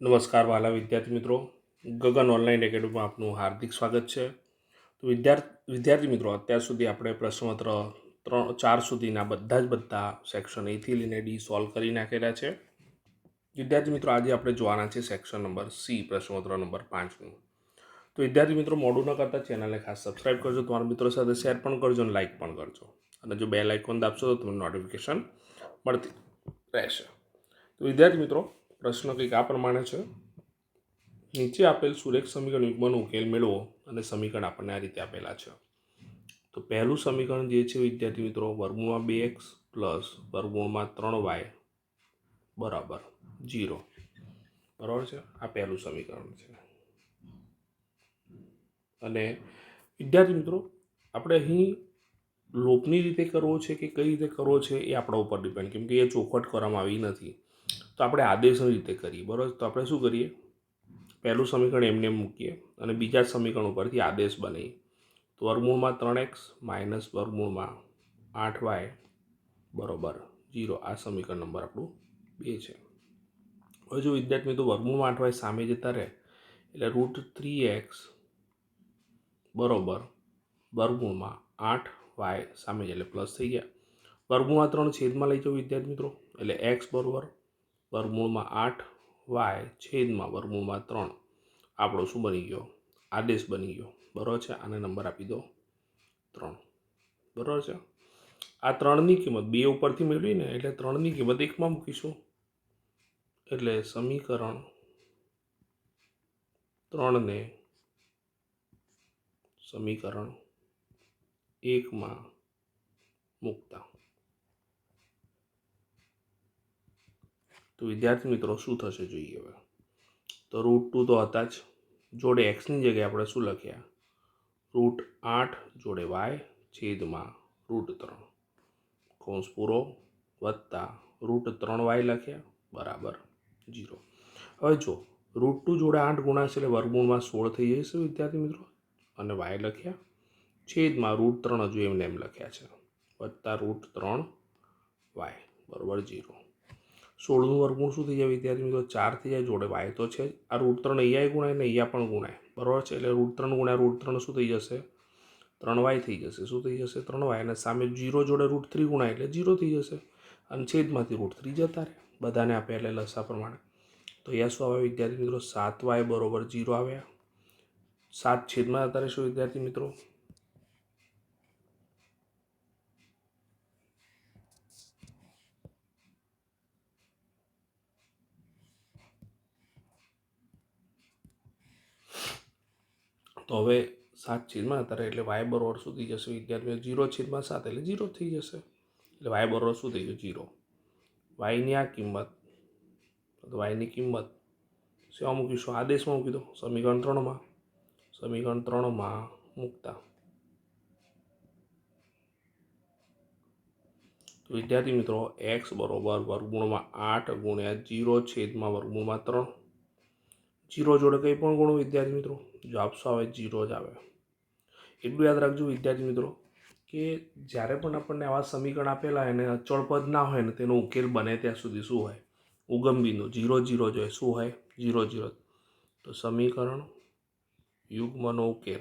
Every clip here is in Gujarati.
નમસ્કાર વાલા વિદ્યાર્થી મિત્રો. ગગન ઓનલાઈન એકેડમીમાં આપનું હાર્દિક સ્વાગત છે. તો વિદ્યાર્થી વિદ્યાર્થી મિત્રો, અત્યાર સુધી આપણે પ્રશ્નપત્ર ત્રણ, ચાર સુધીના બધા જ બધા સેક્શન એથી લઈને ડી સોલ્વ કરી નાખેલા છે. વિદ્યાર્થી મિત્રો, આજે આપણે જોવાના છે સેક્શન નંબર સી પ્રશ્નપત્ર નંબર પાંચનું. તો વિદ્યાર્થી મિત્રો, મોડું ન કરતા ચેનલને ખાસ સબસ્ક્રાઈબ કરજો, તમારા મિત્રો સાથે શેર પણ કરજો અને લાઇક પણ કરજો. અને જો બે લાઇકોન દાબશો તો તમને નોટિફિકેશન મળતી રહેશે. તો વિદ્યાર્થી મિત્રો પ્રશ્ન કંઈક આ પ્રમાણે છે. નીચે આપેલ સુરેખ સમીકરણ યુગ્મનો ઉકેલ મેળવો અને સમીકરણ આપણને આ રીતે આપેલા છે. તો પહેલું સમીકરણ જે છે, વિદ્યાર્થી મિત્રો વર્ગમૂળમાં બે એક્સ પ્લસ વર્ગમૂળમાં ત્રણ વાય બરાબર જીરો બરાબર છે? આ પહેલું સમીકરણ છે. અને વિદ્યાર્થી મિત્રો, આપણે અહીં લોપની રીતે કરવો છે કે કઈ રીતે કરવો છે એ આપણા ઉપર ડિપેન્ડ કેમ કે એ ચોખવટ કરવામાં આવી નથી. તો આપણે આદેશની રીતે કરીએ, બરાબર? તો આપણે શું કરીએ? પહેલું સમીકરણ એમને એમ મૂકીએ અને બીજા સમીકરણ ઉપરથી આદેશ બનાવીએ. તો વર્ગમૂળમાં ત્રણ એક્સ માઇનસ વર્ગમૂળમાં આઠ વાય બરોબર જીરો આ સમીકરણ નંબર આપણું બે છે. હવે જો વિદ્યાર્થી મિત્રો, વર્ગમૂળમાં આઠ વાય સામે જતા રહે, એટલે રૂટ થ્રી એક્સ બરોબર વર્ગમૂળમાં આઠ વાય સામે એટલે પ્લસ થઈ ગયા. વર્ગમૂળમાં ત્રણ છેદમાં લઈ જાઓ વિદ્યાર્થી મિત્રો, એટલે એક્સ બરોબર વર્ગમૂળમાં આઠ વાય છેદમાં વર્ગમૂળમાં ત્રણ. આપણો શું બની ગયો? આદેશ બની ગયો. બરાબર છે? આને નંબર આપી દો. ત્રણ. બરાબર છે? આ ત્રણની કિંમત બે ઉપરથી મેળવીને એટલે ત્રણની કિંમત એકમાં મૂકીશું. એટલે સમીકરણ ત્રણને સમીકરણ એકમાં મૂકતા. તો વિદ્યાર્થી મિત્રો શું થશે જોઈએ હવે? તો રૂટ ટુ તો હતા જ. જોડે એક્સની જગ્યાએ આપણે શું લખ્યા? રૂટ આઠ જોડે વાય છેદમાં રૂટ ત્રણ. કૌંસ પૂરો વત્તા રૂટ ત્રણ વાય લખ્યા. બરાબર જીરો હવે જો રૂટ ટુ જોડે આઠ ગુણાશે એટલે વર્ગમૂળમાં સોળ થઈ જશે વિદ્યાર્થી મિત્રો. અને વાય લખ્યા. છેદમાં રૂટ ત્રણ હજુ એમને એમ લખ્યા છે. વત્તા રૂટ ત્રણ વાય બરાબર જીરો સોળનું વર્ગમૂળ શું થઈ જાય? વિદ્યાર્થી મિત્રો, ચાર થઈ જાય જોડે. વાય તો છે આ રૂટ ત્રણ અહીંયા ગુણાય ને અહીંયા પણ ગુણાય. બરાબર છે? એટલે રૂટ ત્રણ ગુણ્યા રૂટ ત્રણ શું થઈ જશે? ત્રણ વાય થઈ જશે. શું થઈ જશે? ત્રણ વાય અને સામે જીરો જોડે રૂટ થ્રી ગુણાય એટલે જીરો થઈ જશે. અને છેદમાંથી રૂટ થ્રી જતા રહે. બધાને આપે એટલે લસા પ્રમાણે. તો અહીંયા શું આવે વિદ્યાર્થી મિત્રો? સાત વાય બરાબર જીરો આવ્યા. સાત છેદમાં જતા રહેશું વિદ્યાર્થી મિત્રો. તો હવે સાત છેદમાં અત્યારે એટલે વાય બરોબર શું થઈ જશે? વિદ્યાર્થીઓ જીરો છેદમાં સાત એટલે જીરો થઈ જશે. એટલે વાય બરોબર શું થઈ ગયું? જીરો વાયની આ કિંમત, તો વાયની કિંમત શેમાં મૂકીશું? આદેશમાં મૂકી દો. સમીકરણ ત્રણમાં. સમીકરણ ત્રણમાં મૂકતા. વિદ્યાર્થી મિત્રો એક્સ બરોબર વર્ગમૂળમાં આઠ ગુણ્યા જીરો છેદમાં વર્ગમૂળમાં ત્રણ. જીરો જોડે કંઈ પણ ગુણો વિદ્યાર્થી મિત્રો? જવાબ આપશો આવે જીરો જ આવે. એટલું યાદ રાખજો વિદ્યાર્થી મિત્રો, કે જ્યારે પણ આપણને આવા સમીકરણ આપેલા હોય અને અચળ પદ ના હોય ને તેનો ઉકેલ બને ત્યાં સુધી શું હોય? ઉગમ બિંદુ જીરો જીરો જોઈએ શું હોય? જીરો જીરો તો સમીકરણ યુગ્મનો ઉકેલ.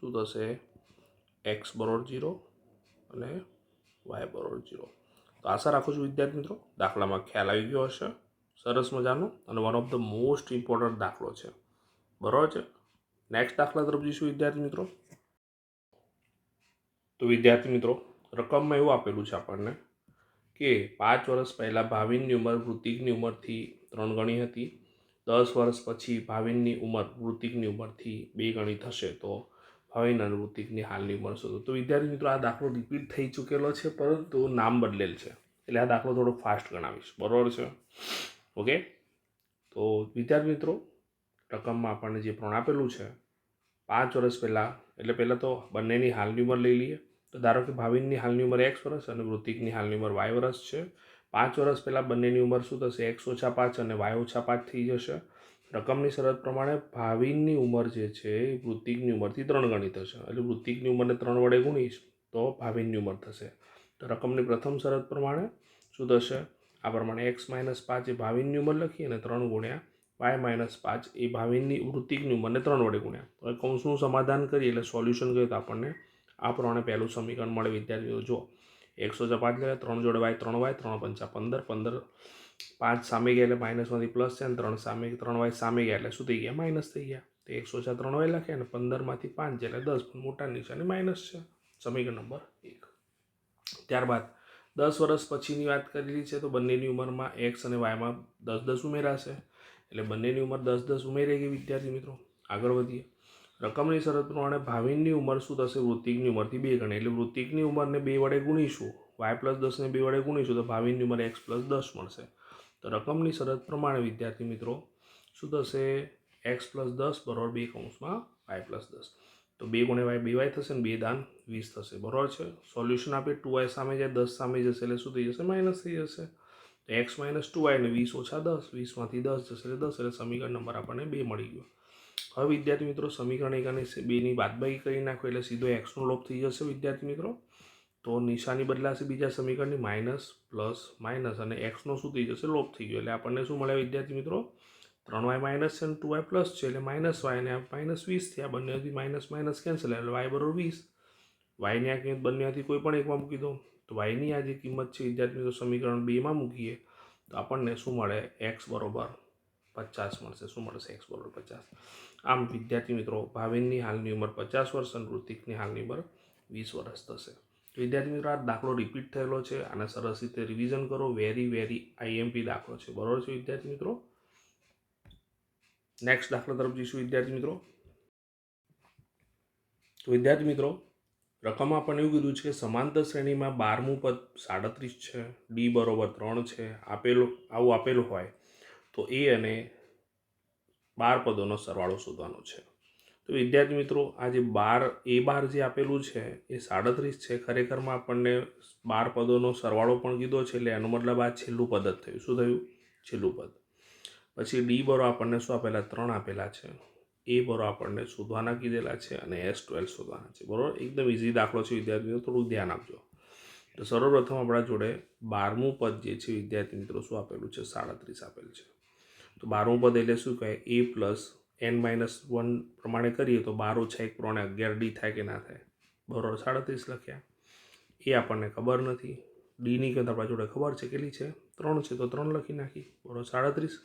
શું થશે? એક્સ બરોબર જીરો અને વાય બરોબર જીરો તો આશા રાખું છું વિદ્યાર્થી મિત્રો, દાખલામાં ખ્યાલ આવી ગયો હશે. સરસ મજાનો અને one of the most important દાખલો છે. બરાબર છે? નેક્સ્ટ દાખલા તરફ જઈશું વિદ્યાર્થી મિત્રો. તો વિદ્યાર્થી મિત્રો, રકમમાં એવું આપેલું છે આપણને કે પાંચ વર્ષ પહેલાં ભાવિનની ઉંમર વૃત્તિકની ઉંમરથી ત્રણ ગણી હતી. દસ વર્ષ પછી ભાવિનની ઉંમર વૃત્તિકની ઉંમરથી બે ગણી થશે. તો ભાવિન અને વૃતિકની હાલની ઉંમર શોધો તો વિદ્યાર્થી મિત્રો, આ દાખલો રિપીટ થઈ ચૂકેલો છે, પરંતુ નામ બદલેલ છે. એટલે આ દાખલો થોડો ફાસ્ટ ગણાવીશ. બરાબર છે? ઓકે? તો વિદ્યાર્થી મિત્રો, રકમમાં આપણને જે પ્રમાણ આપેલું છે, પાંચ વર્ષ પહેલાં, એટલે પહેલાં તો બંનેની હાલની ઉંમર લઈ લઈએ. તો ધારો કે ભાવિનની હાલની ઉંમર એક્સ વર્ષ અને વૃત્તિકની હાલની ઉંમર વાય વર્ષ છે. પાંચ વર્ષ પહેલાં બંનેની ઉંમર શું થશે? એક્સ ઓછા પાંચ અને વાય ઓછા પાંચ થઈ જશે. રકમની શરત પ્રમાણે ભાવિનની ઉંમર જે છે, એ વૃત્તિકની ઉંમરથી ત્રણ ગણી થશે એટલે વૃત્તિકની ઉંમરને ત્રણ વડે ગુણીશ, તો ભાવિનની ઉંમર થશે. તો રકમની પ્રથમ શરત પ્રમાણે શું થશે? આ પ્રમાણે એક્સ માઇનસ પાંચ એ ભાવિનની ઉંમર લખીએ અને ત્રણ ગુણ્યા વાય માઇનસ પાંચ એ ભાવિનની વૃત્તિકની ઉંમરને ત્રણ વડે ગુણ્યા. તો કૌંસનું સમાધાન કરીએ એટલે સોલ્યુશન કરીએ તો આપણને આ પ્રમાણે પહેલું સમીકરણ મળે વિદ્યાર્થીઓ જો એકસો છ પાંચ લે ત્રણ જોડે વાય ત્રણ વાય ત્રણ પંચા પંદર પંદર પાંચ સામે ગયા એટલે માઇનસમાંથી પ્લસ છે અને ત્રણ સામે, ત્રણ વાય સામે ગયા એટલે શું થઈ ગયા? માઇનસ થઈ ગયા. તો એકસો છ ત્રણ વાય લખ્યા અને પંદરમાંથી પાંચ એટલે દસ મોટા નિશાની માઇનસ છે. સમીકરણ નંબર એક. ત્યારબાદ દસ વર્ષ પછીની વાત કરેલી છે, તો બંનેની ઉંમરમાં એક્સ અને વાયમાં દસ દસ ઉમેરાશે. એટલે બંનેની ઉંમર દસ દસ ઉમેરાઈ ગઈ વિદ્યાર્થી મિત્રો. આગળ વધીએ. રકમની શરત પ્રમાણે ભાવિનની ઉંમર શું થશે? વૃત્તિકની ઉંમરથી બે ગણી. એટલે વૃત્તિકની ઉંમરને બે વડે ગુણીશું. વાય પ્લસ દસને બે વડે ગુણીશું, તો ભાવિનની ઉંમર એક્સ પ્લસ દસ મળશે. તો રકમની શરત પ્રમાણે વિદ્યાર્થી મિત્રો, શું થશે? એક્સ પ્લસ દસ બરોબર બે કૌંસમાં વાય પ્લસ દસ. તો બે ગુણ્યા વાય બે વાય થશે ને બે દાન વીસ થશે, બરોબર છે? સોલ્યુશન આપીએ ટુ આઈ સામે જાય, દસ સામે જશે, એટલે શું થઈ જશે? માઇનસ થઈ જશે. તો એક્સ માઇનસ ટુ આઈ ને વીસ ઓછા દસ વીસમાંથી દસ જશે એટલે દસ, એટલે સમીકરણ નંબર આપણને બે મળી ગયો. હવે વિદ્યાર્થી મિત્રો, સમીકરણ એક અને બેની બાદબાકી કરી નાખો, એટલે સીધો એક્સનો લોપ થઈ જશે વિદ્યાર્થી મિત્રો. તો નિશાની બદલાશે બીજા સમીકરણની માઇનસ પ્લસ માઇનસ અને એક્સનો શું થઈ જશે? લોપ થઈ ગયો. એટલે આપણને શું મળે વિદ્યાર્થી મિત્રો? ત્રણ વાય માઇનસ છે અને ટુ વાય પ્લસ છે, એટલે માઇનસ વાય અને માઇનસ વીસ થયા, બંનેથી માઇનસ માઇનસ કેન્સલ એટલે વાય બરોબર વીસ. વાયની આ કિંમત બંનેમાંથી કોઈ પણ એકમાં મૂકી દો. તો વાયની આ જે કિંમત છે વિદ્યાર્થી તો સમીકરણ બેમાં મૂકીએ, તો આપણને શું મળે? એક્સ બરોબર પચાસ મળશે. શું મળશે? એક્સ બરોબર પચાસ. આમ વિદ્યાર્થી મિત્રો, ભાવિનની હાલની ઉંમર પચાસ વર્ષ અને ઋતિકની હાલની ઉંમર વીસ વર્ષ થશે. વિદ્યાર્થી મિત્રો, આ દાખલો રિપીટ થયેલો છે. અને સરસ રીતે રિવિઝન કરો. વેરી વેરી આઈએમપી દાખલો છે. બરોબર છે વિદ્યાર્થી મિત્રો? નેક્સ્ટ દાખલા તરફ જઈશું વિદ્યાર્થી મિત્રો. તો વિદ્યાર્થી મિત્રો રકમમાં આપણને એવું કીધું છે કે સમાંતર શ્રેણીમાં બારમું પદ સાડત્રીસ છે ડી બરોબર ત્રણ છે, આપેલું, આવું આપેલું હોય તો એ અને બાર પદોનો સરવાળો શોધવાનો છે. તો વિદ્યાર્થી મિત્રો, આ જે બાર એ બાર જે આપેલું છે, એ સાડત્રીસ છે. ખરેખરમાં આપણને બાર પદોનો સરવાળો પણ કીધો છે, એટલે એનો મતલબ આ છેલ્લું પદ જ થયું. શું થયું? છેલ્લું પદ. પછી ડી બરો આપણને શું આપેલા? ત્રણ આપેલા છે. એ બરો આપણને શોધવાના કીધેલા છે અને એસ ટ્વેલ્વ શોધવાના છે. બરાબર? એકદમ ઇઝી દાખલો છે વિદ્યાર્થીઓ થોડું ધ્યાન આપજો. તો સર્વપ્રથમ આપણા જોડે બારમું પદ જે છે વિદ્યાર્થી મિત્રો, શું આપેલું છે? સાડત્રીસ આપેલ છે. તો બારમું પદ એટલે શું કહે A plus N minus one પ્રમાણે કરીએ તો બાર ઓછા એક પ્રમાણે અગિયાર ડી થાય કે ના થાય? બરોબર, સાડત્રીસ લખ્યા. એ આપણને ખબર નથી. ડીની કિંમત આપણા જોડે ખબર છે? કેટલી છે? ત્રણ છે. તો ત્રણ લખી નાખી. બરોબર, સાડત્રીસ.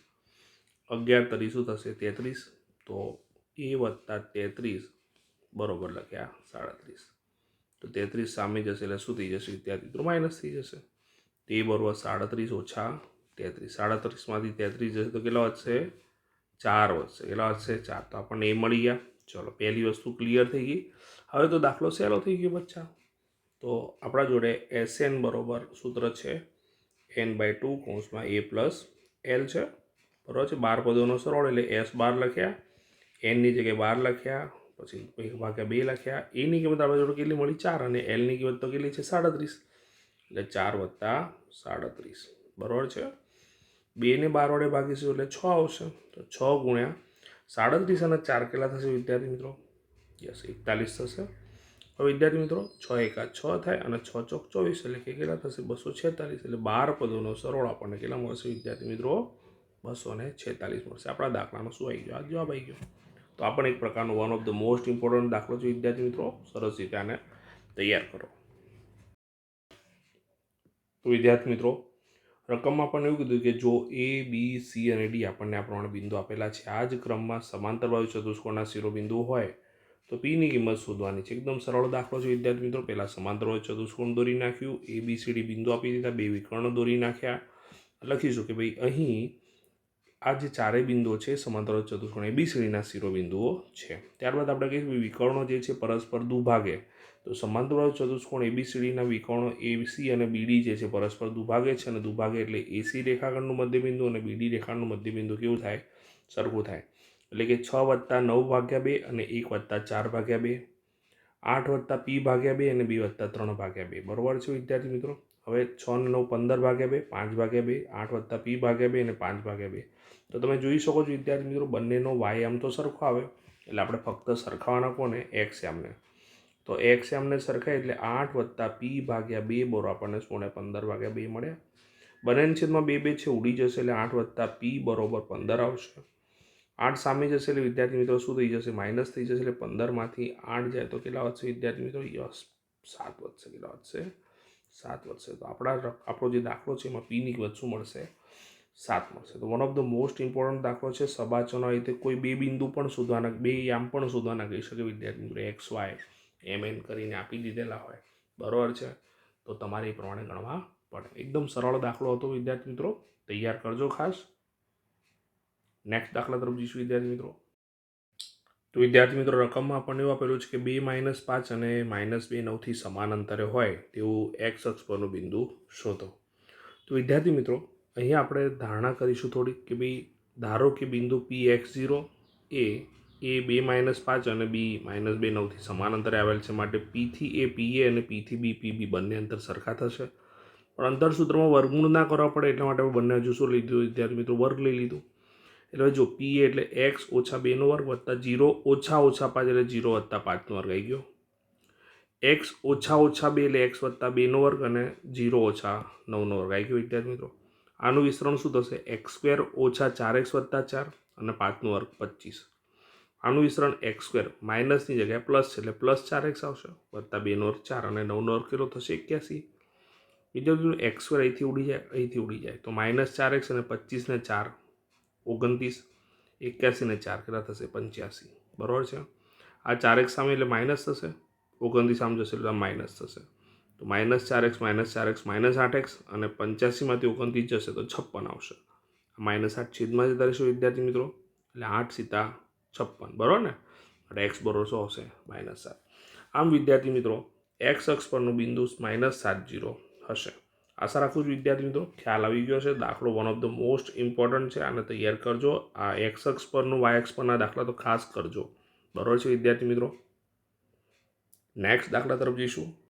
અગિયાર તરી શું થશે? તેત્રીસ. તો એ વત્તા તેત્રીસ, બરોબર લખ્યા સાડત્રીસ. તો તેત્રીસ સામે જશે એટલે શું થઈ જશે? વિદ્યાર્થી મિત્રો માઇનસ થઈ જશે. તે બરોબર સાડત્રીસ ઓછા તેત્રીસ. સાડત્રીસમાંથી તેત્રીસ જશે તો કેટલા વધશે? ચાર વધશે. કેટલા વધશે? ચાર. તો આપણને એ મળી ગયા. ચલો, પહેલી વસ્તુ ક્લિયર થઈ ગઈ. હવે તો દાખલો સહેલો થઈ ગયો બચ્ચા. તો આપણા જોડે એસ એન બરોબર સૂત્ર છે એન બાય ટુ કૌંસમાં એ પ્લસ એલ છે. બરાબર છે? બાર પદોનો સરળ એટલે એસ બાર લખ્યા. એનની જગ્યાએ બાર લખ્યા, પછી એક ભાગ્યા બે લખ્યા. એની કિંમત આપણે જોડે કેટલી મળી? ચાર. અને એલની કિંમત તો કેટલી છે? સાડત્રીસ. એટલે ચાર વત્તા સાડત્રીસ. બરાબર છે? બેને બાર વડે ભાગીશું એટલે છ આવશે. તો છ ગુણ્યા સાડત્રીસ અને ચાર કેટલા થશે વિદ્યાર્થી મિત્રો? યસ, એકતાલીસ થશે. હવે વિદ્યાર્થી મિત્રો, છ એકા છ થાય અને છ ચોક ચોવીસ. એટલે કે કેટલા થશે? બસો છેતાલીસ. એટલે બાર પદોનો સરવાળો આપણને કેટલા મળશે વિદ્યાર્થી મિત્રો? બસો ને છેતાલીસ મળશે. આપણા દાખલાનો શું આવી ગયો? આ જવાબ આવી ગયો. તો આ પણ એક પ્રકારનો one of the most important દાખલો છે વિદ્યાર્થી મિત્રો. સરસ રીતે આને તૈયાર કરો. તો વિદ્યાર્થી મિત્રો, રકમમાં આપણને એવું કીધું કે જો એ બી સી અને ડી આપણને આ પ્રમાણે બિંદુ આપેલા છે, આ જ ક્રમમાં સમાંતર બાજુ ચતુષ્કોણના શિરોબિંદુ હોય, તો પીની કિંમત શોધવાની છે. એકદમ સરળ દાખલો છે વિદ્યાર્થી મિત્રો. પહેલાં સમાંતર બાજુ ચતુષ્કોણ દોરી નાખ્યું એ બી સી ડી બિંદુ આપી દીધા, બે વિકર્ણ દોરી નાખ્યા. લખીશું કે ભાઈ અહીં આ જે ચારેય બિંદુઓ છે, સમાંતર ચતુષ્કોણ એબીસીડીના શિરોબિંદુઓ છે. ત્યારબાદ આપણે કહીએ વિકર્ણો જે છે, પરસ્પર દુભાગે. તો સમાંતર ચતુષ્કોણ એબીસીડીના વિકર્ણો એસી અને બીડી જે છે, પરસ્પર દુભાગે છે અને દુભાગે એટલે એસી રેખાખંડનું મધ્યબિંદુ અને બીડી રેખાખંડનું મધ્યબિંદુ કેવું થાય? સરખું થાય. એટલે કે છ વત્તા નવ ભાગ્યા બે અને એક વત્તા ચાર ભાગ્યા બે, આઠ વત્તા પી ભાગ્યા બે અને બે વત્તા ત્રણ ભાગ્યા બે. બરાબર છે વિદ્યાર્થી મિત્રો? હવે છ અને નવ પંદર ભાગ્યા બે, પાંચ ભાગ્યા બે, આઠ વત્તા પી ભાગ્યા બે અને પાંચ ભાગ્યા બે. તો તમે જોઈ શકો છો, વિદ્યાર્થી મિત્રો, બંનેનો વાય આમ તો સરખો આવે, એટલે આપણે ફક્ત સરખાવાના કોને? એક્સ એમને. તો એક્સ એમને સરખાય એટલે આઠ વત્તા પી ભાગ્યા બે બોરો આપણને સોને પંદર ભાગ્યા બે મળ્યા. બંનેની છેદમાં બે બે છે, ઉડી જશે એટલે આઠ વત્તા પી બરોબર પંદર આવશે. આઠ સામે જશે એટલે વિદ્યાર્થી મિત્રો શું થઈ જશે? માઇનસ થઈ જશે એટલે પંદરમાંથી આઠ જાય તો કેટલા વધશે વિદ્યાર્થી મિત્રો? યસ, સાત વધશે, કેટલા વધશે? સાત વધશે. તો આપણા આપણો જે દાખલો છે એમાં પીની કિંમત મળશે? સાત મળશે તો one of the most important દાખલો છે સબાચોના. રીતે કોઈ બે બિંદુ પણ શોધવાના, બે યામ પણ શોધવાના કહી શકે વિદ્યાર્થી મિત્રો એક્સ, વાય, એમ, એન કરીને આપી દીધેલા હોય. બરાબર છે? તો તમારે એ પ્રમાણે ગણવા પડે. એકદમ સરળ દાખલો હતો વિદ્યાર્થી મિત્રો. તૈયાર કરજો ખાસ. નેક્સ્ટ દાખલા તરફ જઈશું વિદ્યાર્થી મિત્રો. તો વિદ્યાર્થી મિત્રો, રકમમાં આપણને એવું આપેલું છે કે બે માઇનસ પાંચ અને માઇનસ બે નવથી સમાન અંતરે હોય તેવું એક્સ અક્ષ પરનું બિંદુ શોધો. તો વિદ્યાર્થી મિત્રો અહીંયા આપણે ધારણા કરીશું થોડીક કે ભાઈ ધારો કે બિંદુ પી એક્સ ઝીરો એ એ બે માઇનસ પાંચ અને બી માઇનસ બે નવથી સમાન અંતરે આવેલ છે. માટે પીથી એ પી એ અને પીથી બી પી બી બંને અંતર સરખા થશે. પણ અંતર સૂત્રમાં વર્ગમૂળ ના કરવા પડે એટલા માટે બંને હજુ શું લીધું? વિદ્યાર્થી મિત્રો, વર્ગ લઈ લીધું. એટલે જો પી એટલે એક્સ ઓછા બેનો વર્ગ વત્તા જીરો ઓછા ઓછા પાંચ એટલે જીરો વત્તા પાંચનો વર્ગ આવી ગયો. એક્સ ઓછા ઓછા બે એટલે એક્સ વત્તા બેનો વર્ગ અને જીરો ઓછા નવનો વર્ગ આવી ગયો વિદ્યાર્થી મિત્રો. આનું વિસ્તરણ શું થશે? એક્સ સ્ક્વેર ઓછા ચાર એક્સ વત્તા ચાર અને પાંચનું વર્ગ પચીસ. આનું વિસ્તરણ એક્સ સ્ક્વેર માઇનસની જગ્યાએ પ્લસ છે એટલે પ્લસ ચાર એક્સ આવશે, વત્તા બેનો વર્ગ ચાર અને નવનો વર્ગ કેટલો થશે? એક્યાસી. બીજું એક્સ સ્ક્વેર અહીંથી ઉડી જાય, અહીંથી ઉડી જાય. તો માઇનસ ચાર એક્સ અને પચીસને ચાર, ઓગણત્રીસ એક્યાસી ને ચાર કેટલા થશે? પંચ્યાસી. બરાબર છે? આ ચાર એક્સ સામે એટલે માઇનસ થશે, ઓગણત્રીસ સામે જશે એટલે માઇનસ થશે. તો માઇનસ ચાર એક્સ માઇનસ ચાર એક્સ માઇનસ આઠ એક્સ અને પંચ્યાસીમાંથી ઓગણત્રીસ જશે તો છપ્પન આવશે. માઇનસ આઠ છેદમાં જતા રહેશે વિદ્યાર્થી મિત્રો, એટલે આઠ સીતા છપ્પન, બરાબર ને? એટલે એક્સ બરોબર શું આવશે? માઇનસ સાત. આમ વિદ્યાર્થી મિત્રો, એક્સ અક્ષ પરનું બિંદુ માઇનસ સાત જીરો હશે. આશા રાખું છું વિદ્યાર્થી મિત્રો, ખ્યાલ આવી ગયો છે દાખલો one of the most important છે. આને તૈયાર કરજો. આ એક્સ અક્ષ પરનું વાય એક્સ પરના દાખલા તો ખાસ કરજો. બરાબર છે વિદ્યાર્થી મિત્રો? નેક્સ્ટ દાખલા તરફ જઈશું.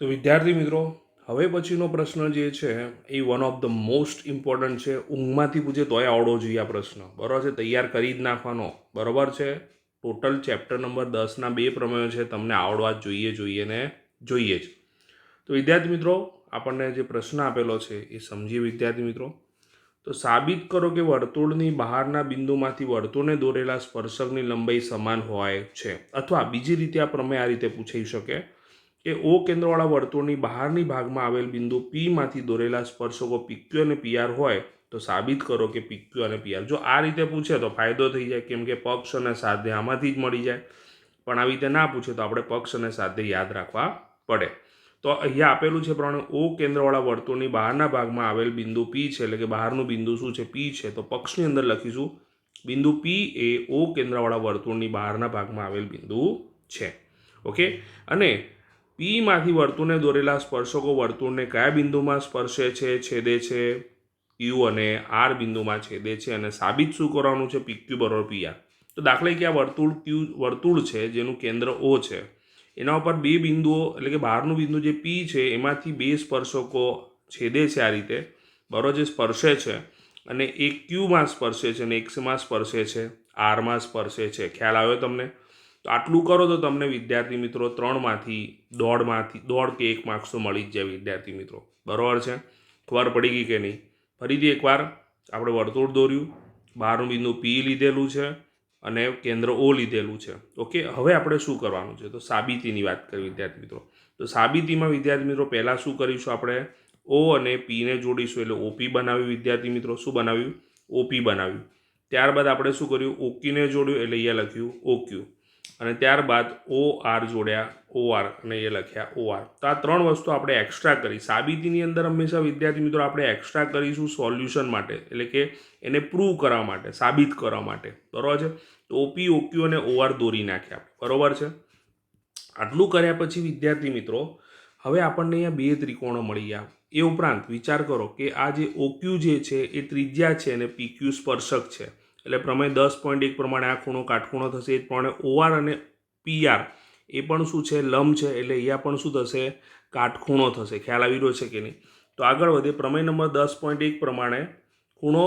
તો વિદ્યાર્થી મિત્રો, હવે પછીનો પ્રશ્ન જે છે એ one of the most important છે. ઊંઘમાંથી પૂછે તોય આવડો જોઈએ આ પ્રશ્ન. બરાબર છે? તૈયાર કરી જ નાખવાનો. બરાબર છે? ટોટલ ચેપ્ટર નંબર દસના બે પ્રમેયો છે. તમને આવડવા જોઈએ જોઈએ ને જોઈએ જ. તો વિદ્યાર્થી મિત્રો, આપણને જે પ્રશ્ન આપેલો છે એ સમજીએ વિદ્યાર્થી મિત્રો. તો સાબિત કરો કે વર્તુળની બહારના બિંદુમાંથી વર્તુળને દોરેલા સ્પર્શકની લંબાઈ સમાન હોય છે. અથવા બીજી રીતે આ પ્રમેય આ રીતે પૂછાઈ શકે. કે ઓ કેન્દ્રવાળા વર્તુળની બહારની ભાગમાં આવેલ બિંદુ પીમાંથી દોરેલા સ્પર્શકો પીક્યુ અને પીઆર હોય, તો સાબિત કરો કે પીક્યુ અને પીઆર જો આ રીતે પૂછે તો ફાયદો થઈ જાય, કેમ કે પક્ષ અને સાધ્ય આમાંથી જ મળી જાય. પણ આવી રીતે ના પૂછે તો આપણે પક્ષ અને સાધ્ય યાદ રાખવા પડે. તો અહીંયા આપેલું છે પ્રમાણે ઓ કેન્દ્રવાળા વર્તુળની બહારના ભાગમાં આવેલ બિંદુ પી છે, એટલે કે બહારનું બિંદુ શું છે? પી છે. તો પક્ષની અંદર લખીશું, બિંદુ પી એ ઓ કેન્દ્રવાળા વર્તુળની બહારના ભાગમાં આવેલ બિંદુ છે. ઓકે? અને પીમાંથી વર્તુળને દોરેલા સ્પર્શકો વર્તુળને કયા બિંદુમાં સ્પર્શે છે, છેદે છે? યુ અને આર બિંદુમાં છેદે છે અને સાબિત શું કરવાનું છે? પી ક્યુ બરોબર પીઆર તો દાખલા કે આ વર્તુળ ક્યુ વર્તુળ છે, જેનું કેન્દ્ર ઓ છે. એના ઉપર બે બિંદુઓ, એટલે કે બહારનું બિંદુ જે પી છે, એમાંથી બે સ્પર્શકો છેદે છે આ રીતે. બરોબર જે સ્પર્શે છે અને એક ક્યુમાં સ્પર્શે છે અને એક્સમાં સ્પર્શે છે આરમાં સ્પર્શે છે. ખ્યાલ આવ્યો તમને? તો આટલું કરો તો તમને વિદ્યાર્થી મિત્રો ત્રણમાંથી દોઢમાંથી, દોઢ કે એક માર્ક્સ તો મળી જ જાય વિદ્યાર્થી મિત્રો. બરાબર છે? ખબર પડી ગઈ કે નહીં? ફરીથી એકવાર આપણે વર્તુળ દોર્યું. બહારનું બિંદુ પી લીધેલું છે અને કેન્દ્ર ઓ લીધેલું છે. ઓકે? હવે આપણે શું કરવાનું છે? તો સાબિતીની વાત કરી વિદ્યાર્થી મિત્રો. તો સાબિતીમાં વિદ્યાર્થી મિત્રો પહેલાં શું કરીશું આપણે? ઓ અને પીને જોડીશું એટલે ઓપી બનાવ્યું વિદ્યાર્થી મિત્રો. શું બનાવ્યું? ઓપી બનાવ્યું. ત્યારબાદ આપણે શું કર્યું? ઓકીને જોડ્યું એટલે અહીંયા લખ્યું ઓક્યુ અને ત્યારબાદ ઓ આર જોડ્યા ઓ આર અને એ લખ્યા ઓ આર તો આ ત્રણ વસ્તુ આપણે એક્સ્ટ્રા કરી. સાબિતીની અંદર હંમેશા વિદ્યાર્થી મિત્રો આપણે એક્સ્ટ્રા કરીશું સોલ્યુશન માટે. એટલે કે એને પ્રૂવ કરવા માટે, સાબિત કરવા માટે. બરાબર છે? તો ઓપી ઓક્યુ અને ઓ આર દોરી નાખ્યા બરાબર છે? આટલું કર્યા પછી વિદ્યાર્થી મિત્રો, હવે આપણને અહીંયા બે ત્રિકોણો મળી ગયા. એ ઉપરાંત વિચાર કરો કે આ જે ઓક્યુ જે છે, એ ત્રિજ્યા છે અને પીક્યુ સ્પર્શક છે. એટલે પ્રમેય દસ પોઈન્ટ એક પ્રમાણે આ ખૂણો કાટખૂણો થશે. એ પ્રમાણે ઓઆર અને પીઆર એ પણ શું છે? લંબ છે. એટલે અહીંયા પણ શું થશે? કાટખૂણો થશે. ખ્યાલ આવી રહ્યો છે કે નહીં? તો આગળ વધે પ્રમેય નંબર દસ પોઈન્ટ એક પ્રમાણે ખૂણો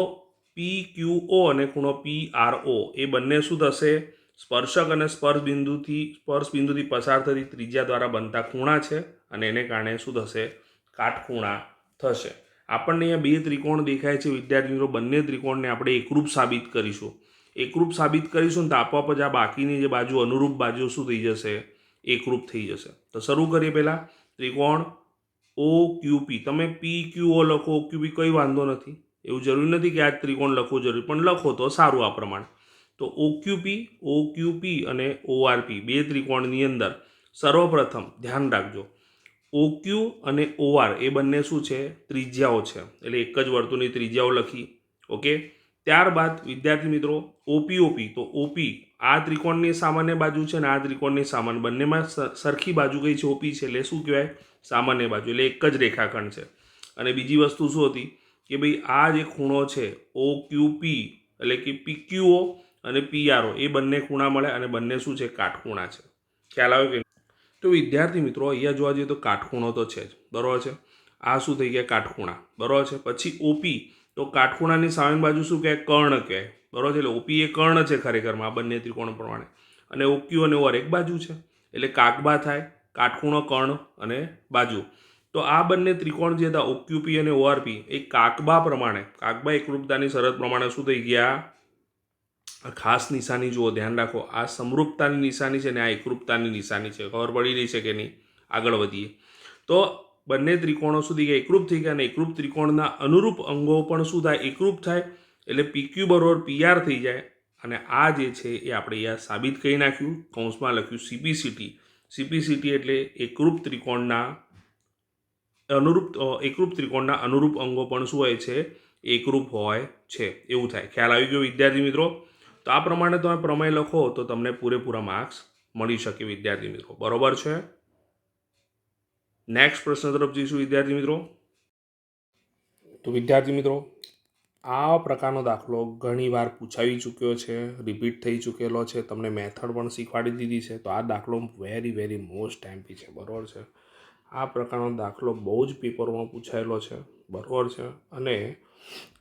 પી ક્યુ ઓ અને ખૂણો પી આર ઓ એ બંને શું થશે? સ્પર્શક અને સ્પર્શ બિંદુથી સ્પર્શ બિંદુથી પસાર થતી ત્રિજ્યા દ્વારા બનતા ખૂણા છે અને એને કારણે શું થશે? કાટખૂણા થશે. આપણને અહીંયા બે ત્રિકોણ દેખાય છે વિદ્યાર્થી મિત્રો બંને ત્રિકોણને આપણે એકરૂપ સાબિત કરીશું. એકરૂપ સાબિત કરીશું ને તો આપોઆપ જ આ બાકીની જે બાજુ, અનુરૂપ બાજુ શું થઈ જશે? એકરૂપ થઈ જશે. તો શરૂ કરીએ પહેલાં. ત્રિકોણ ઓ ક્યુપી તમે પી ક્યુ ઓ લખો ક્યુપી કંઈ વાંધો નથી. એવું જરૂરી નથી કે આ ત્રિકોણ લખવું જરૂરી, પણ લખો તો સારું આ પ્રમાણે. તો ઓક્યુપી ઓક્યુપી અને ઓઆરપી, બે ત્રિકોણની અંદર. સર્વપ્રથમ ધ્યાન રાખજો. ઓક્યુ અને ઓઆર એ બંને શું છે? ત્રિજ્યાઓ છે. એટલે એક જ વર્તુળની ત્રિજ્યાઓ લખી. ઓકે? ત્યારબાદ, વિદ્યાર્થી મિત્રો ઓપી ઓપી તો ઓપી આ ત્રિકોણની સામાન્ય બાજુ છે અને આ ત્રિકોણની સામાન્ય, બંનેમાં સરખી બાજુ કઈ છે? ઓપી છે. એટલે શું કહેવાય? સામાન્ય બાજુ. એટલે એક જ રેખાખંડ છે. અને બીજી વસ્તુ શું હતી? કે ભાઈ આ જે ખૂણો છે ઓ ક્યુ પી એટલે કે પીક્યુઓ અને પીઆરઓ એ બંને ખૂણા મળે અને બંને શું છે? કાટખૂણા છે. ખ્યાલ આવ્યો કે તો વિદ્યાર્થી મિત્રો, અહીંયા જોવા જઈએ તો કાટખૂણો તો છે જ. બરાબર છે? આ શું થઈ ગયા? કાટખૂણા. બરાબર છે? પછી ઓપી તો કાટખૂણાની સામે બાજુ શું કહે કર્ણ કહે બરાબર છે? એટલે ઓપી એ કર્ણ છે ખરેખરમાં આ બંને ત્રિકોણ પ્રમાણે. અને ઓક્યુ અને ઓર એક બાજુ છે. એટલે કાકબા થાય, કાટખૂણો, કર્ણ અને બાજુ. તો આ બંને ત્રિકોણ જે હતા ઓક્યુપી અને ઓઆરપી એ કાકબા પ્રમાણે કાકબા એકરૂપતાની શરત પ્રમાણે શું થઈ ગયા? ખાસ નિશાની જુઓ, ધ્યાન રાખો, આ સમરૂપતાની નિશાની છે ને આ એકરૂપતાની નિશાની છે. ખબર પડી રહી છે કે નહીં? આગળ વધીએ. તો બંને ત્રિકોણો સુધી ગયા, એકરૂપ થઈ ગયા અને એકરૂપ ત્રિકોણના અનુરૂપ અંગો પણ શું થાય? એકરૂપ થાય, એટલે પીક્યુ બરોબર પીઆર થઈ જાય. અને આ જે છે એ આપણે અહીંયા સાબિત કરી નાખ્યું, કૌંસમાં લખ્યું સીપીસીટી સીપીસીટી એટલે એકરૂપ ત્રિકોણના અનુરૂપ એકરૂપ ત્રિકોણના અનુરૂપ અંગો પણ શું હોય છે? એકરૂપ હોય છે. એવું થાય. ખ્યાલ આવી ગયો વિદ્યાર્થી મિત્રો? તો આ પ્રમાણે તમે પ્રમેય લખો તો તમને પૂરેપૂરા માર્ક્સ મળી શકે વિદ્યાર્થી મિત્રો. બરોબર છે? નેક્સ્ટ પ્રશ્ન તરફ જઈશું વિદ્યાર્થી મિત્રો. તો વિદ્યાર્થી મિત્રો, આ પ્રકારનો દાખલો ઘણીવાર પૂછાવી ચૂક્યો છે રિપીટ થઈ ચૂકેલો છે. તમને મેથડ પણ શીખવાડી દીધી છે. તો આ દાખલો વેરી વેરી મોસ્ટ એમપી છે. બરાબર છે? આ પ્રકારનો દાખલો બહુ જ પેપરમાં પૂછાયેલો છે. બરાબર છે? અને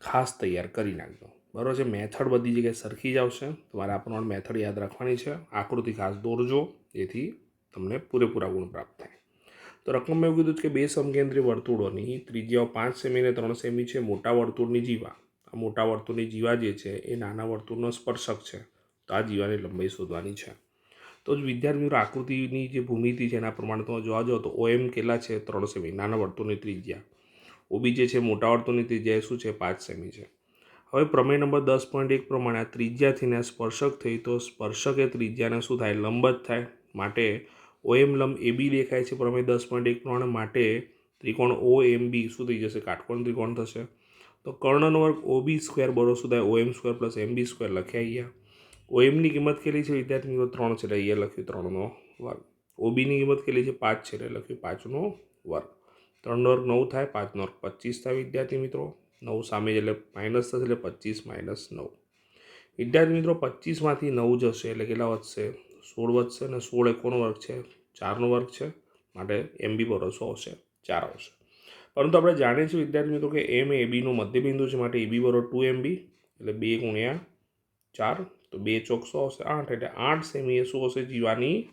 ખાસ તૈયાર કરી નાખજો. બરાબર છે? મેથડ બધી જગ્યાએ સરખી જ આવશે. તમારે આ પ્રમાણે મેથડ યાદ રાખવાની છે. આકૃતિ ખાસ દોરજો જેથી તમને પૂરેપૂરા ગુણ પ્રાપ્ત થાય. તો રકમ મેં એવું કીધું કે બે સમકેન્દ્રી વર્તુળોની ત્રિજ્યાઓ પાંચ સેમી અને ત્રણ સેમી છે, મોટા વર્તુળની જીવા. આ મોટા વર્તુળની જીવા જે છે, એ નાના વર્તુળનો સ્પર્શક છે. તો આ જીવાની લંબાઈ શોધવાની છે. તો જ વિદ્યાર્થી મિત્રો, આકૃતિની જે ભૂમિતિ છે, એના પ્રમાણે તમે જોવા જાઓ તો ઓએમ કેટલા છે? ત્રણ સેમી. નાના વર્તુળની ત્રિજ્યા. ઓબી જે છે, મોટા વર્તુળની ત્રિજ્યા શું છે? પાંચ સેમી છે. હવે પ્રમેય નંબર દસ પોઈન્ટ એક પ્રમાણે આ ત્રિજ્યાથીને સ્પર્શક થઈ તો સ્પર્શક એ ત્રિજ્યાને શું થાય? લંબ જ થાય. માટે ઓએમ લંબ એ બી દેખાય છે પ્રમેય દસ પોઈન્ટ એક પ્રમાણે. માટે ત્રિકોણ ઓ એમ બી શું થઈ જશે? કાટકોણ ત્રિકોણ થશે. તો કર્ણનો વર્ગ ઓ બી સ્ક્વેર બરો શું થાય? OM square plus M B square લખ્યા અહીંયા. ઓએમની કિંમત કેટલી છે? વિદ્યાર્થી મિત્રો ત્રણ છે. એટલે અહીંયા લખ્યું ત્રણનો વર્ગ. ઓબીની કિંમત કેટલી છે? પાંચ છે. એટલે લખ્યું પાંચનો વર્ગ. ત્રણનો વર્ગ નવ થાય. પાંચનો વર્ગ પચીસ થાય વિદ્યાર્થી મિત્રો. નવ સામે એટલે માઇનસ થશે એટલે પચીસ માઇનસ નવ. વિદ્યાર્થી મિત્રો, પચીસમાંથી નવ જશે એટલે કેટલા વધશે? સોળ વધશે અને સોળ એ વર્ગ છે, ચારનો વર્ગ છે, માટે એમ બી ભરોસો આવશે ચાર આવશે. પરંતુ આપણે જાણીએ છીએ વિદ્યાર્થી મિત્રો કે એમ એ બીનું મધ્યબિંદુ છે, માટે એ બી બરો ટુ એમ બી, એટલે બે ગુણ્યા ચાર, તો બે ચોકસો આવશે આઠ, એટલે આઠ સેમી એ શું હશે? જીવાની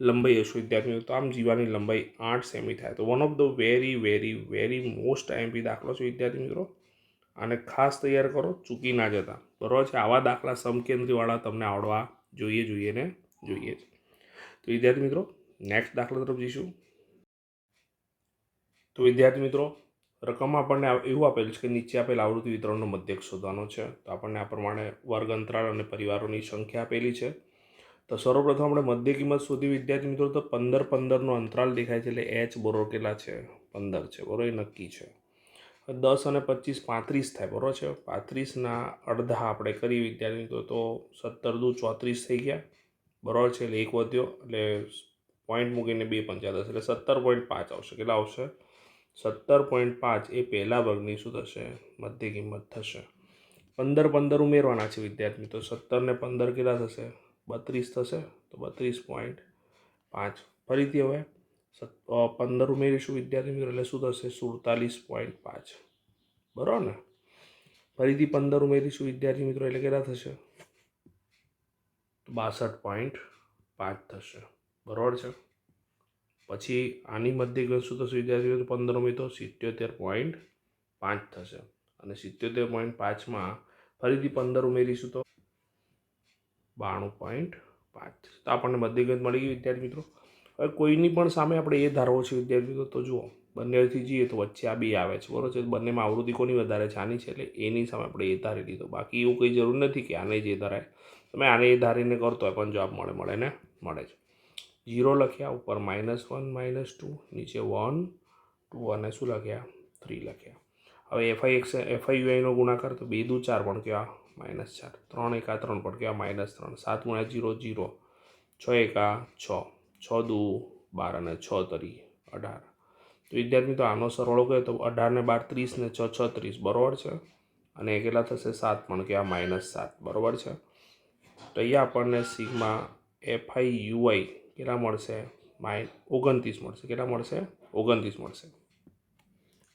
લંબાઈ હશે વિદ્યાર્થી મિત્રો. તો આમ જીવાની લંબાઈ આઠ સેમી થાય. તો one of the very very very most MP દાખલો છે વિદ્યાર્થી મિત્રો. આને ખાસ તૈયાર કરો, ચૂકી ના જતા. બરાબર છે? આવા દાખલા સમકેન્દ્રીવાળા તમને આવડવા જોઈએ જોઈએ ને જોઈએ છે તો વિદ્યાર્થી મિત્રો નેક્સ્ટ દાખલા તરફ જઈશું. તો વિદ્યાર્થી મિત્રો, રકમ આપણને એવું આપેલું છે કે નીચે આપેલ આવૃત્તિ વિતરણનો મધ્યક શોધવાનો છે. તો આપણને આ પ્રમાણે વર્ગ અંતરાળ અને પરિવારોની સંખ્યા આપેલી છે. તો સર્વપ્રથમ આપણે મધ્ય કિંમત શોધી, વિદ્યાર્થી મિત્રો, તો પંદર પંદરનો અંતરાલ દેખાય છે એટલે એચ બરોબર કેટલા છે? પંદર છે. બરોબર? એ નક્કી છે. દસ અને પચીસ પાંત્રીસ થાય, બરોબર છે? પાંત્રીસના અડધા આપણે કરીએ વિદ્યાર્થી મિત્રો તો સત્તર દુ ચોત્રીસ થઈ ગયા. બરાબર છે? એટલે એક વધ્યો, એટલે પોઈન્ટ મૂકીને બે પંચાયત એટલે સત્તર પોઈન્ટ પાંચ આવશે. કેટલા આવશે? સત્તર પોઈન્ટ પાંચ એ પહેલા વર્ગની શું થશે? મધ્ય કિંમત થશે. પંદર પંદર ઉમેરવાના છે વિદ્યાર્થી મિત્રો સત્તર ને પંદર કેટલા થશે? બત્રીસ થશે, તો બત્રીસ પોઈન્ટ પાંચ. ફરીથી હવે પંદર ઉમેરીશું વિદ્યાર્થી મિત્રો એટલે શું થશે? સુડતાલીસ પોઈન્ટ પાંચ. બરાબર ને? ફરીથી પંદર ઉમેરીશું વિદ્યાર્થી મિત્રો એટલે કેટલા થશે? બાસઠ પોઈન્ટ પાંચ થશે. બરાબર છે? પછી આની મધ્ય ગણ શું થશે વિદ્યાર્થી મિત્રો? પંદર ઉમેરી સિત્યોતેર પોઈન્ટ પાંચ થશે. અને સિત્યોતેર પોઈન્ટ પાંચમાં ફરીથી પંદર ઉમેરીશું તો? બાણું પોઈન્ટ પાંચ તો આપણને મધ્ય ગણિત મળી ગઈ વિદ્યાર્થી મિત્રો. હવે કોઈની પણ સામે આપણે એ ધારવો છે વિદ્યાર્થી, તો જુઓ, બંનેથી જઈએ તો વચ્ચે આ બી આવે છે, બરોબર છે? બંનેમાં આવૃત્તિ કોની વધારે છે? આની છે, એટલે એની સામે આપણે એ ધારી લીધો. બાકી એવું કંઈ જરૂર નથી કે આને જે ધારાય. તમે આને એ ધારીને કરતો હોય, પણ જવાબ મળે મળે ને? મળે છે ઝીરો લખ્યા, ઉપર માઇનસ વન માઇનસ ટુ નીચે વન ટુ અને શું લખ્યા? થ્રી લખ્યા. હવે એફઆઈ એક્સ એફઆઈ યુઆઈનો ગુણાકાર, તો બે દુ ચાર પણ કહેવા માઇનસ ચાર. ત્રણ એકા ત્રણ પણ કહેવા માઇનસ ત્રણ. સાત ગુણ્યા જીરો જીરો છ એકા છ. છ દુ બાર અને છ તરી અઢાર. તો વિદ્યાર્થી મિત્રો, આનો સરવાળો કહે તો અઢાર ને બાર ત્રીસ ને છ છત્રીસ બરાબર છે? અને એ કેટલા થશે? સાત પણ કે આ માઇનસ સાત. બરાબર છે? તો અહીંયા આપણને સિગ્મા એફઆઈ યુઆઈ કેટલા મળશે? માઇન ઓગણત્રીસ મળશે. કેટલા મળશે? ઓગણત્રીસ મળશે.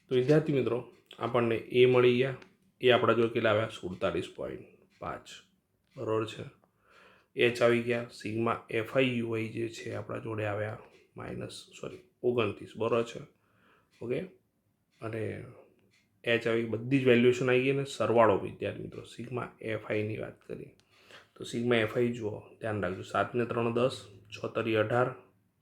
તો વિદ્યાર્થી મિત્રો, આપણને એ મળી ગયા. એ આપણા જો કેટલા આવ્યા? સુડતાલીસ પોઈન્ટ પાંચ. બરાબર છે? એચ આવી ગયા, સિગ્મા એફઆઈ યુઆઈ જે છે આપણા જોડે આવ્યા, માઇનસ, સોરી, ઓગણત્રીસ, બરોબર છે. ઓકે? અને એચ આવી બધી જ વેલ્યુએશન આવી ગઈ ને સરવાળો, વિદ્યાર્થી મિત્રો, સિગ્મા એફઆઈની વાત કરીએ. તો સિગ્મા એફઆઈ જુઓ, ધ્યાન રાખજો સાતને ત્રણ દસ, છોતરી અઢાર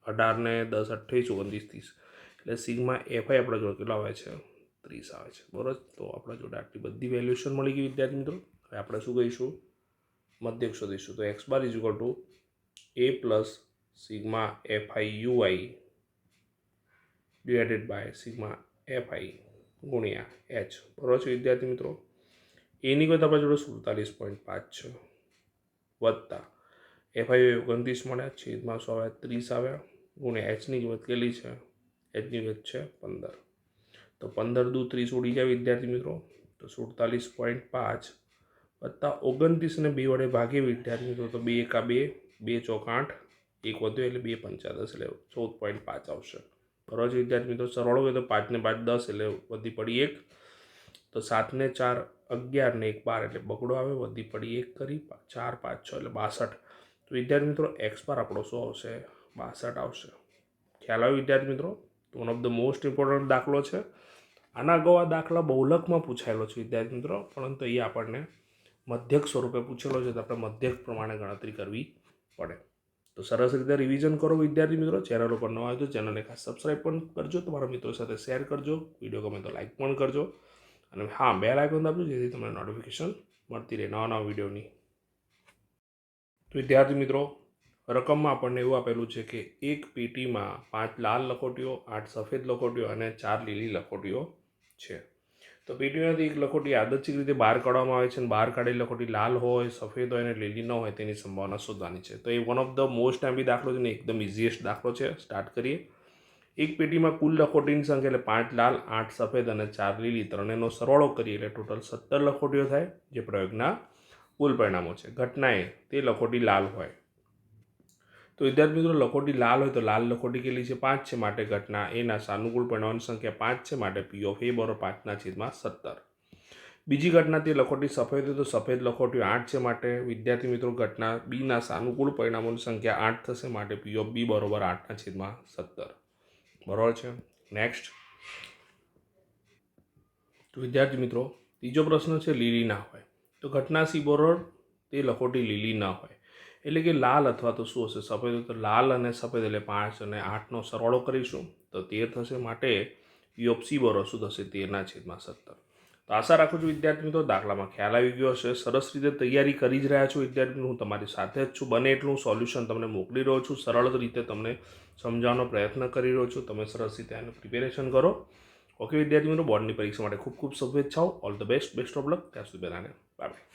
અઢારને દસ અઠ્ઠાવીસ ઓગણત્રીસ ત્રીસ. એટલે સિગ્મા એફઆઈ આપણા જોડે કેટલા આવે છે? ત્રીસ આવે છે, બરોબર? તો આપણા જોડે આટલી બધી વેલ્યુએશન મળી ગઈ, વિદ્યાર્થી મિત્રો. હવે આપણે શું કહીશું? મધ્યક શોધીશું. તો X bar is equal to A plus sigma FI UI divided by sigma FI ગુણ્યા એચ બરોબર છે વિદ્યાર્થી મિત્રો? એની કોઈ આપણા જોડે સુડતાલીસ પોઈન્ટ પાંચ છે વત્તા એફઆઈ ઓગણત્રીસ મળ્યા, છેદમાં સો આવ્યા, ત્રીસ આવ્યા, ગુણ્યા એચની કિંમત કેટલી છે? એચની કિંમત છે પંદર. તો પંદર દુ ત્રીસ ઉડી જાય વિદ્યાર્થી મિત્રો. તો સુડતાલીસ પોઈન્ટ પાંચ વત્તા ઓગણત્રીસને બે વડે ભાગી વિદ્યાર્થી, તો બે એકા બે બે ચોક આઠ, એક વધ્યો એટલે બે પંચા દસ એટલે ચૌદ પોઈન્ટ પાંચ આવશે. બરોબર વિદ્યાર્થી મિત્રો? સરળ હોય તો પાંચને પાંચ દસ એટલે વધી પડી એક. તો સાતને ચાર અગિયાર ને એક બાર એટલે બગડો આવે, વધી પડી એક કરી ચાર, પાંચ, છ એટલે બાસઠ. તો વિદ્યાર્થી મિત્રો એક્સ બાર આપણો શું આવશે? બાસઠ આવશે. ખ્યાલ આવ્યો વિદ્યાર્થી મિત્રો? One of the most important દાખલો છે. આના અગાઉ આ દાખલા બહુલકમાં પૂછાયેલો છે વિદ્યાર્થી મિત્રો, પરંતુ એ આપણને મધ્યક સ્વરૂપે પૂછેલો છે તો આપણે મધ્યક પ્રમાણે ગણતરી કરવી પડે. તો સરસ રીતે રિવિઝન કરો વિદ્યાર્થી મિત્રો. ચેનલ ઉપર નવા હોય તો ચેનલને ખાસ સબસ્ક્રાઈબ પણ કરજો. તમારા મિત્રો સાથે શેર કરજો. વીડિયો ગમે તો લાઈક પણ કરજો. અને હા બે લાઇકન આપજો જેથી તમને નોટિફિકેશન મળતી રહે નવા નવા વિડીયોની તો વિદ્યાર્થી મિત્રો, રકમમાં આપણને એવું આપેલું છે કે એક પેટીમાં પાંચ લાલ લખોટીઓ, આઠ સફેદ લખોટીઓ અને ચાર લીલી લખોટીઓ છે. તો પેટીમાંથી એક લખોટી આદર્શિક રીતે બહાર કાઢવામાં આવે છે અને બહાર કાઢેલી લખોટી લાલ હોય, સફેદ હોય અને લીલી ન હોય તેની સંભાવના શોધવાની છે. તો એ one of the most time દાખલો છે ને એકદમ ઇઝીએસ્ટ દાખલો છે. સ્ટાર્ટ કરીએ. એક પેટીમાં કુલ લખોટીની સંખ્યા એટલે પાંચ લાલ, આઠ સફેદ અને ચાર લીલી. ત્રણેયનો સરવાળો કરીએ એટલે ટોટલ સત્તર લખોટીઓ થાય, જે પ્રયોગના કુલ પરિણામો છે. ઘટનાએ તે લખોટી લાલ હોય. તો વિદ્યાર્થી મિત્રો, લખોટી લાલ હોય તો લાલ લખોટી કેટલી છે, પાંચ છે માટે ઘટના. એના સાનુકૂળ પરિણામોની સંખ્યા પાંચ છે માટે પી ઓફ એ બરોબર પાંચના છેદમાં સત્તર. બીજી ઘટના તે લખોટી સફેદ હોય તો સફેદ લખોટી આઠ છે માટે. વિદ્યાર્થી મિત્રો, ઘટના બીના સાનુકૂળ પરિણામોની સંખ્યા આઠ થશે માટે પી ઓફ બી બરોબર આઠના છેદમાં સત્તર. બરોબર છે? નેક્સ્ટ તો વિદ્યાર્થી મિત્રો, ત્રીજો પ્રશ્ન છે, લીલી ના હોય. તો ઘટના સી બરોબર, તે લખોટી લીલી ના હોય. એટલે કે લાલ અથવા તો શું હશે? સફેદ તો લાલ અને સફેદ એટલે પાંચ અને આઠનો સરવાળો કરીશું. તો તેર થશે માટે યોપસી બરો શું થશે? તેરના છેદમાં સત્તર. તો આશા રાખું છું વિદ્યાર્થી મિત્રો, દાખલામાં ખ્યાલ આવી ગયો હશે. સરસ રીતે તૈયારી કરી જ રહ્યા છો વિદ્યાર્થી હું તમારી સાથે જ છું. બને એટલું સોલ્યુશન તમને મોકલી રહ્યો છું. સરળ રીતે તમને સમજાવવાનો પ્રયત્ન કરી રહ્યો છું. તમે સરસ રીતે આનું પ્રિપેરેશન કરો. ઓકે વિદ્યાર્થી મિત્રો, બોર્ડની પરીક્ષા માટે ખૂબ ખૂબ શુભેચ્છાઓ. All the best best of luck ત્યાં સુધી બધાને. બાય